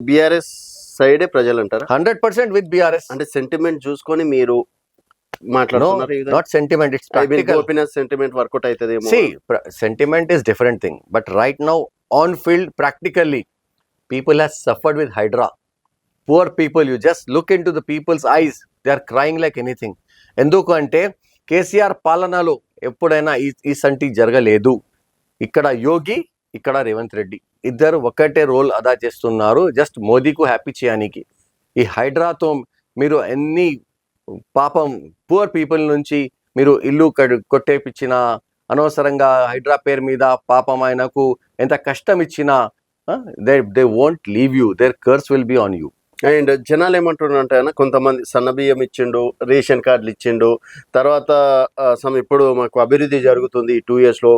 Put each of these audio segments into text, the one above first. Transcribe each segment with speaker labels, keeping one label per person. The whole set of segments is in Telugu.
Speaker 1: బిఆర్ఎస్ సైడే ప్రజలు అంటారు
Speaker 2: హండ్రెడ్ పర్సెంట్ విత్ బిఆర్ఎస్.
Speaker 1: అంటే సెంటిమెంట్ చూసుకొని మీరు
Speaker 2: sentiment is different thing but right now on field practically people has suffered with HYDRAA poor people you just look in to the people's eyes they are crying like anything ఎందుకు అంటే కేసీఆర్ పాలనలో ఎప్పుడైనా ఈ సంటి జరగలేదు. ఇక్కడ యోగి ఇక్కడ రేవంత్ రెడ్డి. ఇద్దరు ఒకటే రోల్ అదా చేస్తున్నారు. జస్ట్ మోదీకు హ్యాపీ చేయడానికి. ఈ హైడ్రాతో మీరు ఎన్ని పాపం పూర్ పీపుల్ నుంచి మీరు ఇల్లు కొట్టేపించిన కొట్టేపిచ్చిన అనవసరంగా హైడ్రా పేరు మీద పాపం ఆయనకు ఎంత కష్టం ఇచ్చినా they they won't leave you their curse will be on you
Speaker 1: and జనాలు ఏమంటున్నారు అంటే అన్న, కొంతమంది సన్నబియ్యం ఇచ్చిండు రేషన్ కార్డులు ఇచ్చిండు తర్వాత సమ్ ఇప్పుడు మాకు అభివృద్ధి జరుగుతుంది ఈ టూ ఇయర్స్లో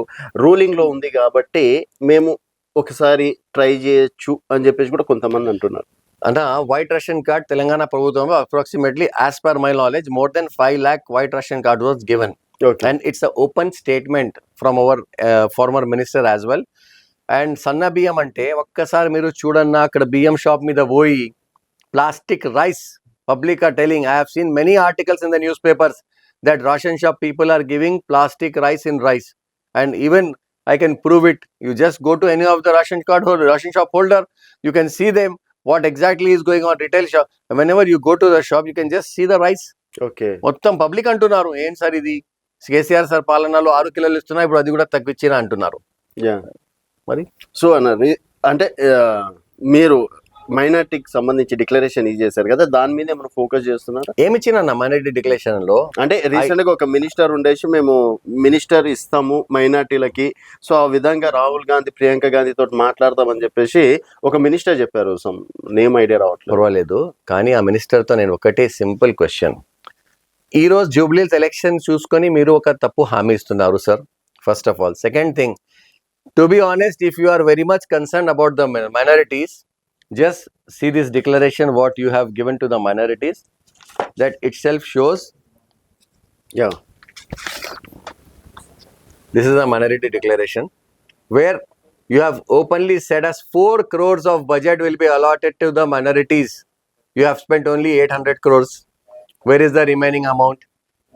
Speaker 1: రూలింగ్లో ఉంది కాబట్టి మేము ఒకసారి ట్రై చేయొచ్చు అని చెప్పేసి కూడా కొంతమంది అంటున్నారు.
Speaker 2: అన్న వైట్ రేషన్ కార్డ్ తెలంగాణ ప్రభుత్వంలో approximately as per my knowledge more than five lakh white ration card was
Speaker 1: given
Speaker 2: and it's a open statement from our former minister as well and సన్న బియ్యం అంటే ఒక్కసారి మీరు చూడన్నా అక్కడ బియ్యం షాప్ మీద పోయి plastic rice public are telling I have seen many articles in the newspapers that ration shop people are giving plastic rice in rice and even I can prove it you just go to any of the ration card ration shop holder you can see them what exactly is going on retail shop whenever you go to the shop you can just see the rice
Speaker 1: okay
Speaker 2: మొత్తం పబ్లిక్ అంటున్నారు. ఏం సార్ ఇది? కేసీఆర్ సార్ పాలనలో ఆరు కిలోలు ఇస్తున్నా ఇప్పుడు అది కూడా తగ్గించినా అంటున్నారు. మరి?
Speaker 1: సో అన్న అంటే మీరు మైనార్టీకి సంబంధించి డిక్లరేషన్ ఇది చేశారు కదా దాని మీద మనం ఫోకస్ చేస్తున్నారు?
Speaker 2: ఏమి ఇచ్చిన మైనారిటీ డిక్లరేషన్లో
Speaker 1: అంటే రీసెంట్గా ఒక మినిస్టర్ ఉండేసి మేము మినిస్టర్ ఇస్తాము మైనార్టీలకి. సో ఆ విధంగా రాహుల్ గాంధీ ప్రియాంక గాంధీ తోటి మాట్లాడతామని చెప్పేసి ఒక మినిస్టర్ చెప్పారు. సమ్ నేమ్ ఐడియా రావట్లేదు.
Speaker 2: పర్వాలేదు. కానీ ఆ మినిస్టర్తో నేను ఒకటే సింపుల్ క్వశ్చన్. ఈ రోజు జూబ్లీస్ ఎలక్షన్ చూసుకొని మీరు ఒక తప్పు హామీ ఇస్తున్నారు sir. First of all. Second thing to be honest if you are very much concern about the minorities Just see this declaration what you have given to the minorities that itself shows,
Speaker 1: yeah,
Speaker 2: this is a minority declaration where you have openly said as 4 crores of budget will be allotted to the minorities. You have spent only 800 crores. Where is the remaining amount?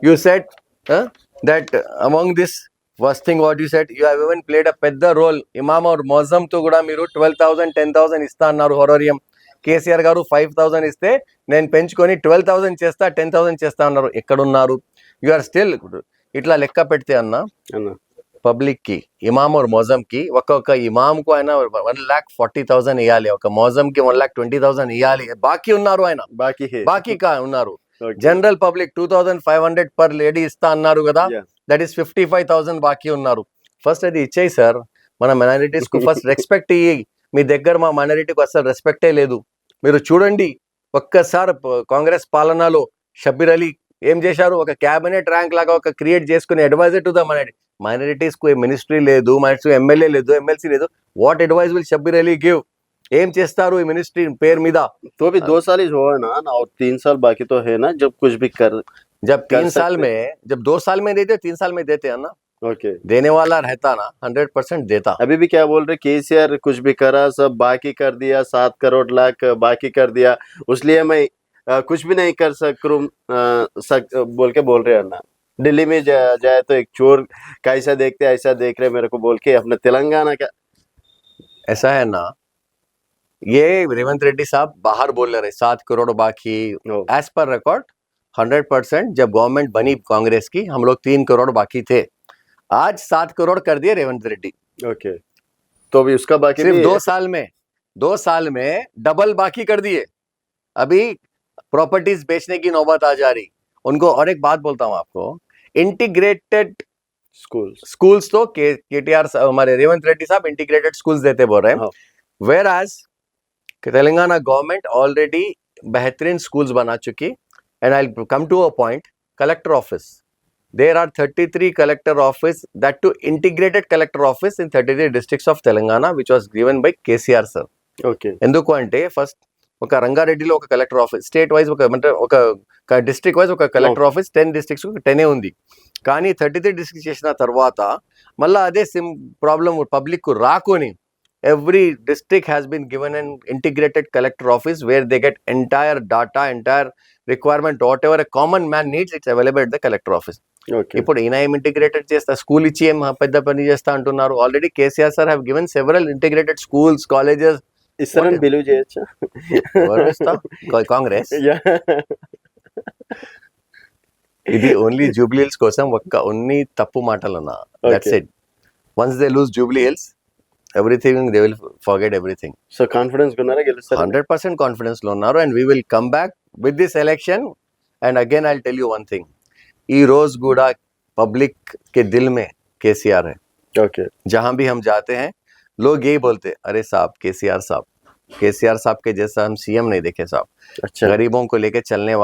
Speaker 2: You said that among this thing what you said, you have even played a పెద్ద రోల్ ఇమామ్ ఆర్ మొజంతో కూడా మీరు ట్వెల్వ్ థౌసండ్ టెన్ థౌసండ్ ఇస్తా అన్నారు హొరోరియం కేసీఆర్ గారు ఫైవ్ థౌసండ్ ఇస్తే నేను పెంచుకొని ట్వెల్వ్ థౌసండ్ చేస్తా టెన్ థౌసండ్ చేస్తా అన్నారు. ఎక్కడున్నారు? యు ఆర్ స్టిల్ ఇట్లా లెక్క పెడితే అన్నా పబ్లిక్కి ఇమామ్ और మోజం కి ఒక్కొక్క ఇమామ్కు ఆయన వన్ లాక్ ఫార్టీ థౌసండ్ ఇవ్వాలి ఒక మోజం కి వన్ లాక్ ట్వంటీ థౌసండ్ ఇవ్వాలి బాకీ ఉన్నారు ఆయన.
Speaker 1: బాకీ.
Speaker 2: బాకీ ఉన్నారు. General public two thousand five hundred per lady ఇస్తా అన్నారు కదా. That is fifty five thousand బాకీ ఉన్నారు. ఫస్ట్ అది ఇచ్చేయి సార్ మన మైనారిటీస్కు ఫస్ట్ రెస్పెక్ట్ ఇయ్యి. మీ దగ్గర మా మైనారిటీకి అసలు రెస్పెక్టే లేదు. మీరు చూడండి ఒక్కసారి కాంగ్రెస్ పాలనలో షబ్బీర్ అలీ ఏం చేశారు? ఒక క్యాబినెట్ ర్యాంక్ లాగా ఒక క్రియేట్ చేసుకుని అడ్వైజర్ టు ద మైనారిటీ మైనారిటీస్కు మినిస్ట్రీ లేదు మైనారిటీ ఎమ్మెల్యే లేదు ఎమ్మెల్సీ లేదు. What advice will Shabbir Ali give ఏం చేస్తారు ఈ మినిస్ట్రీ పేరు మీద
Speaker 1: तो भी दो साल ही हुआ है ना ना और तीन साल बाकी तो है ना जब कुछ भी कर
Speaker 2: जब
Speaker 1: कर
Speaker 2: तीन साल
Speaker 1: सकते।
Speaker 2: में जब दो साल में देते तीन साल में देते हैं ना
Speaker 1: ओके
Speaker 2: देने वाला रहता ना हंड्रेड परसेंट देता
Speaker 1: अभी भी क्या बोल रहे केसीआर कुछ भी करा सब बाकी कर दिया सात करोड़ लाख बाकी कर दिया उसलिए मैं अ, कुछ भी नहीं कर सकूं अ, सक बोल के बोल रहे हैं ना दिल्ली में जा, जाए तो एक चोर कैसा देखते ऐसा देख रहे मेरे को बोल के अपने तेलंगाना का
Speaker 2: ऐसा है ना ये रेवंत रेड्डी साहब बाहर बोल रहे सात करोड़ बाकी। As per record hundred percent जब गवर्नमेंट बनी कांग्रेस की हम लोग तीन करोड़ बाकी थे। आज सात करोड़ कर दिए रेवंत रेड्डी।
Speaker 1: ओके। तो अभी उसका बाकी
Speaker 2: सिर्फ़ दो साल में दो साल में डबल बाकी कर दिए। अभी प्रॉपर्टीज़ बेचने की नौबत आ जा रही। उनको और एक बात बोलता हूँ आपको इंटीग्रेटेड
Speaker 1: स्कूल
Speaker 2: स्कूल्स तो के टी आर हमारे रेवंत रेड्डी साहब इंटीग्रेटेड स्कूल्स देते बोल रहे
Speaker 1: हाँ।
Speaker 2: हैं। Where as Telangana government already बेहतरीन स्कूल्स बना चुकी and I come to a point collector office there are 33 collector office that to integrated collector office in 33 districts of telangana which was given by KCR sir
Speaker 1: okay
Speaker 2: ఎందుకు అంటే ఫస్ట్ ఒక రంగారెడ్డిలో ఒక కలెక్టర్ ఆఫీస్ స్టేట్ వైజ్ ఒక అంటే ఒక డిస్ట్రిక్ట్ వైజ్ ఒక కలెక్టర్ ఆఫీస్ టెన్ డిస్ట్రిక్ట్స్ టెనే ఉంది కానీ థర్టీ త్రీ డిస్ట్రిక్ట్ చేసిన తర్వాత మళ్ళీ అదే సిమ్ ప్రాబ్లం పబ్లిక్ రాకొని every district has been given an integrated collector office where they get entire data entire requirement whatever a common man needs it's available at the collector office
Speaker 1: okay
Speaker 2: ఇప్పుడు ఈయన ఏం ఇంటిగ్రేటెడ్ చేస్తా స్కూల్ ఇచ్చి ఏం పెద్ద పని చేస్తా అంటున్నారు already KCR sir have given several integrated schools colleges
Speaker 1: ఇస్తారని బిలీవ్ చేయొచ్చా
Speaker 2: కాంగ్రెస్
Speaker 1: Yeah.
Speaker 2: ఇది ఓన్లీ జూబ్లీ హిల్స్ కోసం ఒక్క ఓన్లీ తప్పు మాటలు అన్న that's
Speaker 1: Okay.
Speaker 2: It once they lose Jubilee Hills everything they will forget everything
Speaker 1: so confidence ఉన్నారా గెలుస్తారు
Speaker 2: హండ్రెడ్ పర్సెంట్ కాన్ఫిడెన్స్ లో ఉన్నారు and we will come back with this election and again I tell you one thing ఈ రోజు కూడా पब्लिक के दिल में केसीआर है
Speaker 1: ఓకే
Speaker 2: जहां भी हम जाते हैं लोग यही बोलते अरे साहब केसीआर साहब केसीआर साहब के जैसा हम सीएम नहीं देखे साहब
Speaker 1: अच्छा
Speaker 2: गरीबों को लेके चलने वाले